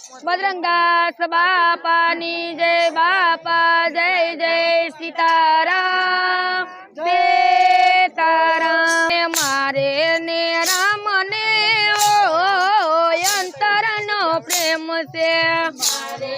बजरंगदास बापा नी जय बापा जय जय सीताराम। जय ताराम मारे ने राम ने ओ, अंतर नो प्रेम से। मारे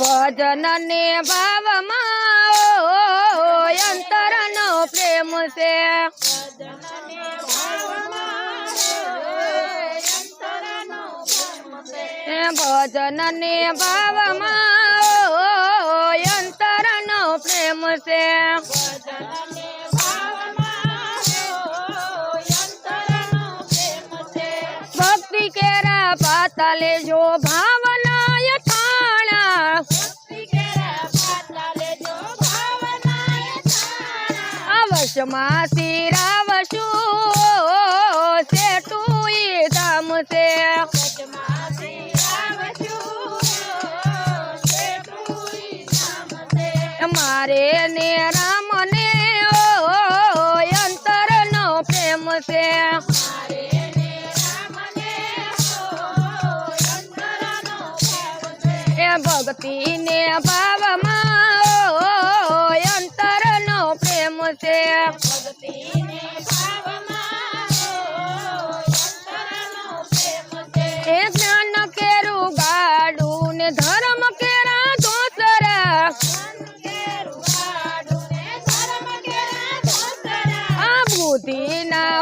भजन ने भाव माओ अंतर नो प्रेम से। भजन ने ભજન ને ભાવમાં ઓ અંતરનો પ્રેમ છે. ભક્તિ કેરા પાતાલે જો ભાવના થાણા. અવશ્યમાં શિરાવશું સેટું ઈ ધામ છે. મારે ને રામ ને અંતર નો પ્રેમ છે. ભક્તિ ને ભાવમાં અંતર નો પ્રેમ છે. એ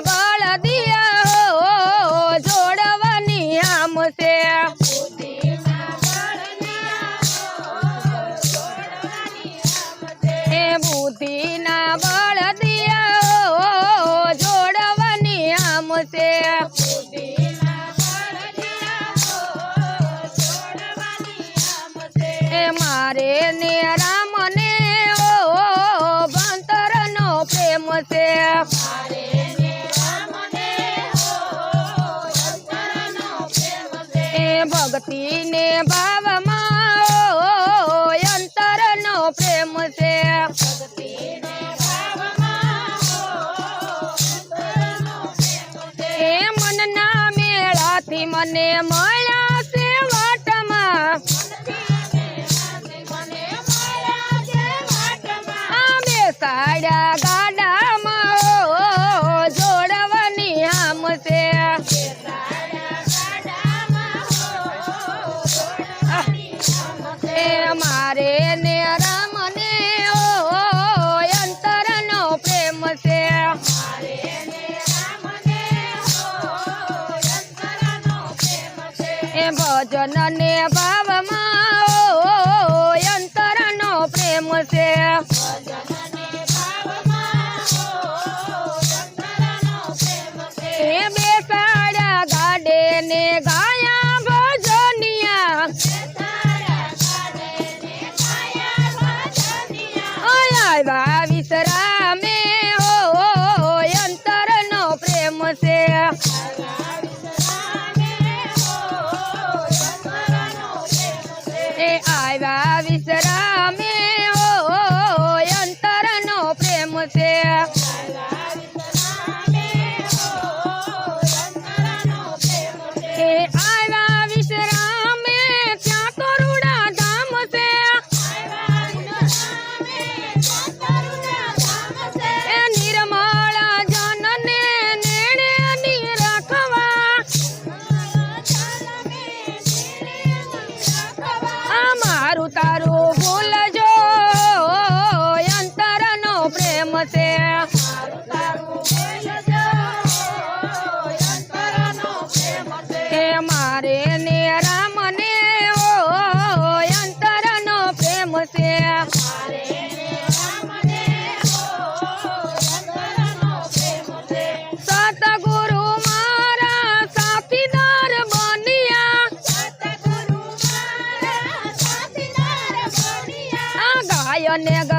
બળ દિયા હો જોડવાની આમ છે. એ બુદ્ધિ ના બળ દિયા હો જોડવાની આમ મારે ને ને ઓ ભંતર ભક્તિ ને ભાવમાં ઓ અંતર નો પ્રેમ છે. મનના મેળાથી મને મળ્યા Bye. છે એ મારે ને રામ ને ઓ અંતરનો પ્રેમ છે સતગુરુ મારા સાથીદાર બન્યા આ ગાયને ગવડાવે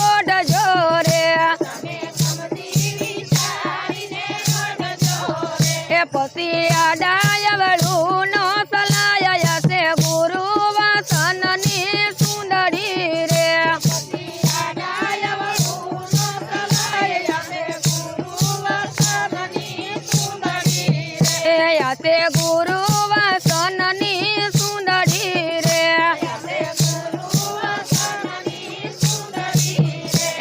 યાતે ગુરુ વાસનની સુંદરી રે.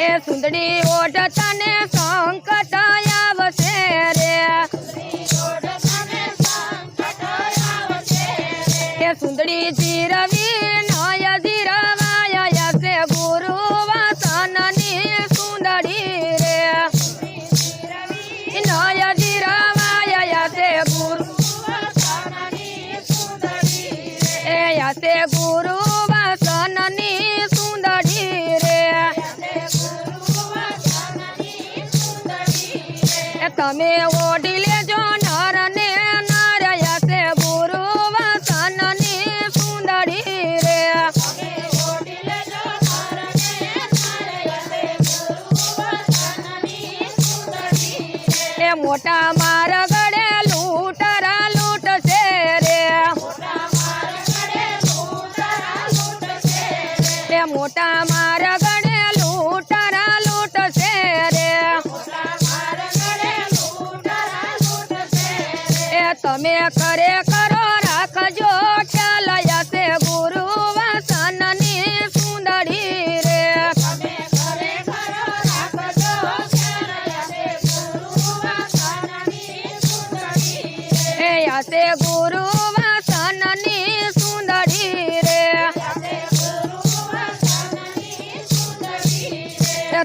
એ સુંદરી ઓઢ તને તમે ઓઢી લેજો નર ને નાર્યા સે ગુરુ વાસનની સુંદરી રે. એ મોટા માર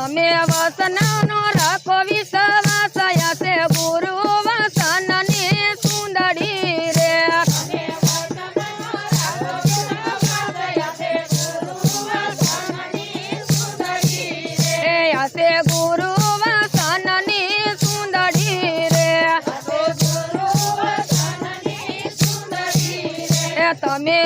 તમે વસન નો રાખો વિશ્વાસ યાસે ગુરુ વસનની સુંદરી રે. આસે ગુરુ વસનની સુંદરી રે. તમે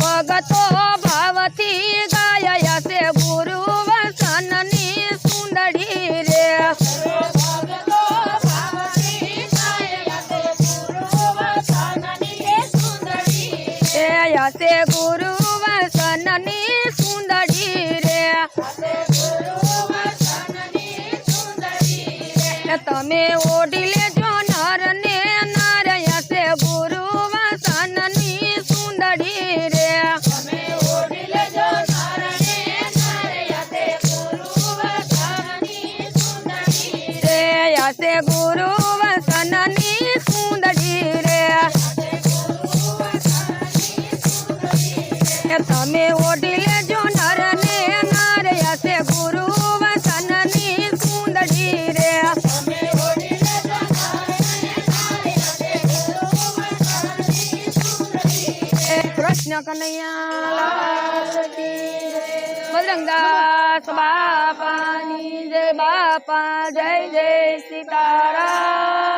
ભગતો ભાવથી ગાયા છે ગુરુ વસનની સુંદરી રે. ગુરુ હશે ગુરુ વસનની સુંદરી રે. તમે ઓઢી લેજો નર ને નર. હશે ગુરુ વસનની સુંદરી કનૈયા બાપા જય જય સીતારામ.